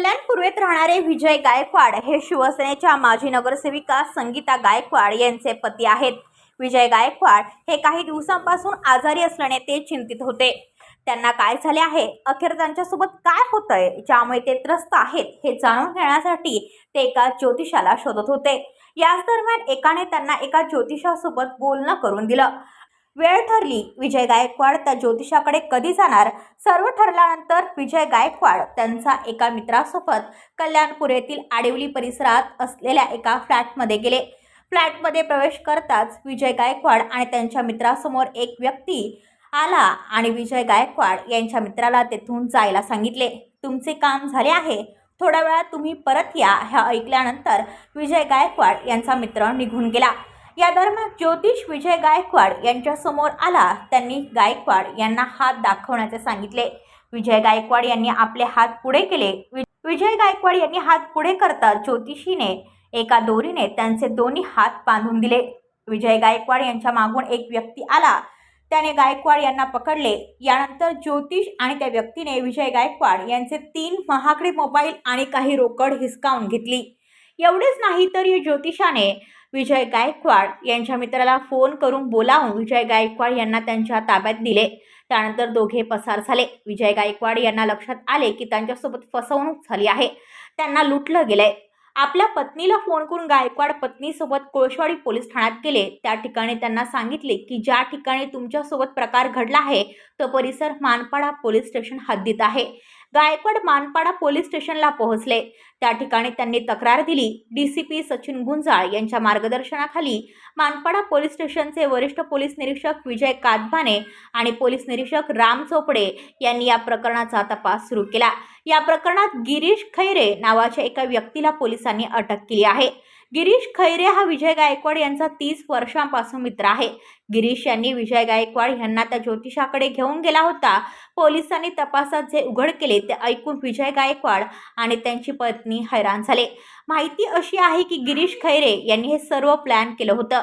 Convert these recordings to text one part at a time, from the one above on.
कल्याण पूर्वेत राहणारे विजय गायकवाड हे शिवसेनेच्या माजी नगरसेविका संगीता गायकवाड यांचे पती आहेत. विजय गायकवाड हे काही दिवसांपासून आजारी असल्याने ते चिंतित होते. त्यांना काय झाले आहे? अखेर त्यांच्यासोबत काय होतंय? ज्यामुळे ते त्रस्त आहेत हे जाणून घेण्यासाठी ते एका ज्योतिषाला शोधत होते. याच दरम्यान एकाने त्यांना एका ज्योतिषासोबत बोलणं करून दिलं. वेळ ठरली. विजय गायकवाड त्या ज्योतिषाकडे कधी जाणार? सर्व ठरल्यानंतर विजय गायकवाड त्यांचा एका मित्रासोबत कल्याणपूर येथील आडिवली परिसरात असलेल्या एका फ्लॅटमध्ये गेले. फ्लॅटमध्ये प्रवेश करताच विजय गायकवाड आणि त्यांच्या मित्रासमोर एक व्यक्ती आला आणि विजय गायकवाड यांच्या मित्राला तेथून जायला सांगितले. तुमचे काम झाले आहे. थोड्या वेळात तुम्ही परत या. ह्या ऐकल्यानंतर विजय गायकवाड यांचा मित्र निघून गेला. या दरम्यान ज्योतिष विजय गायकवाड यांच्यासमोर आला. त्यांनी गायकवाड यांना हात दाखवण्याचे सांगितले. विजय गायकवाड यांनी आपले हात पुढे केले. विजय गायकवाड यांनी हात पुढे करता ज्योतिषीने एका दोरीने त्यांचे दोन्ही हात बांधून दिले. विजय गायकवाड यांच्या मागून एक व्यक्ती आला. त्याने गायकवाड यांना पकडले. यानंतर ज्योतिष आणि त्या व्यक्तीने विजय गायकवाड यांचे तीन महागडे मोबाईल आणि काही रोकड हिसकावून घेतली. एवढेच नाही तर या ज्योतिषाने विजय गायकवाड यांच्या मित्राला फोन करून बोलावून विजय गायकवाड यांना त्यांच्या ताब्यात दिले. त्यानंतर दोघे पसार झाले. विजय गायकवाड यांना लक्षात आले की त्यांच्यासोबत फसवणूक झाली आहे. त्यांना लुटलं गेलंय. आपल्या पत्नीला फोन करून गायकवाड पत्नीसोबत कोळशवाडी पोलीस ठाण्यात गेले. त्या ठिकाणी त्यांना सांगितले की ज्या ठिकाणी तुमच्यासोबत प्रकार घडला आहे तो परिसर मानपाडा पोलीस स्टेशन हद्दीत आहे. गायकवाड मानपाडा पोलीस स्टेशनला पोहोचले. त्या ठिकाणी त्यांनी तक्रार दिली. D C P Sachin Gunjal यांच्या मार्गदर्शनाखाली मानपाडा पोलीस स्टेशनचे वरिष्ठ पोलीस निरीक्षक विजय कादभाने आणि पोलीस निरीक्षक राम चोपडे यांनी या प्रकरणाचा तपास सुरू केला. या प्रकरणात गिरीश खैरे नावाच्या एका व्यक्तीला पोलिसांनी अटक केली आहे. गिरीश खैरे हा विजय गायकवाड यांचा तीस वर्षांपासून मित्र आहे. गिरीश यांनी विजय गायकवाड यांना त्या ज्योतिषाकडे घेऊन गेला होता. पोलिसांनी तपासात जे उघड केले ते ऐकून विजय गायकवाड आणि त्यांची पत्नी हैराण झाले. माहिती अशी आहे की गिरीश खैरे यांनी हे सर्व प्लॅन केलं होतं.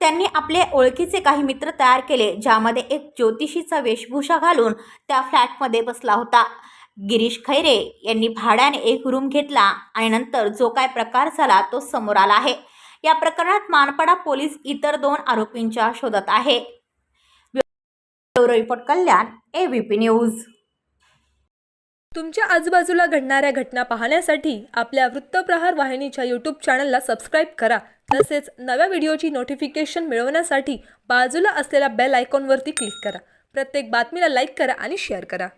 त्यांनी आपले ओळखीचे काही मित्र तयार केले ज्यामध्ये एक ज्योतिषीचा वेशभूषा घालून त्या फ्लॅटमध्ये बसला होता. गिरीश खैरे यांनी भाड्याने एक रूम घेतला आणि नंतर जो काय प्रकार झाला तो समोर आला आहे. या प्रकरणात मानपाडा पोलीस इतर दोन आरोपींच्या शोधात आहे. रिपोर्ट कल्याण एबीपी न्यूज तुमच्या आजूबाजूला घडणाऱ्या घटना पाहण्यासाठी आपल्या वृत्तप्रहार वाहिनीच्या यूट्यूब चॅनलला सबस्क्राईब करा. तसेच नव्या व्हिडिओची नोटिफिकेशन मिळवण्यासाठी बाजूला असलेल्या बेल आयकॉनवरती क्लिक करा. प्रत्येक बातमीला लाईक करा आणि शेअर करा.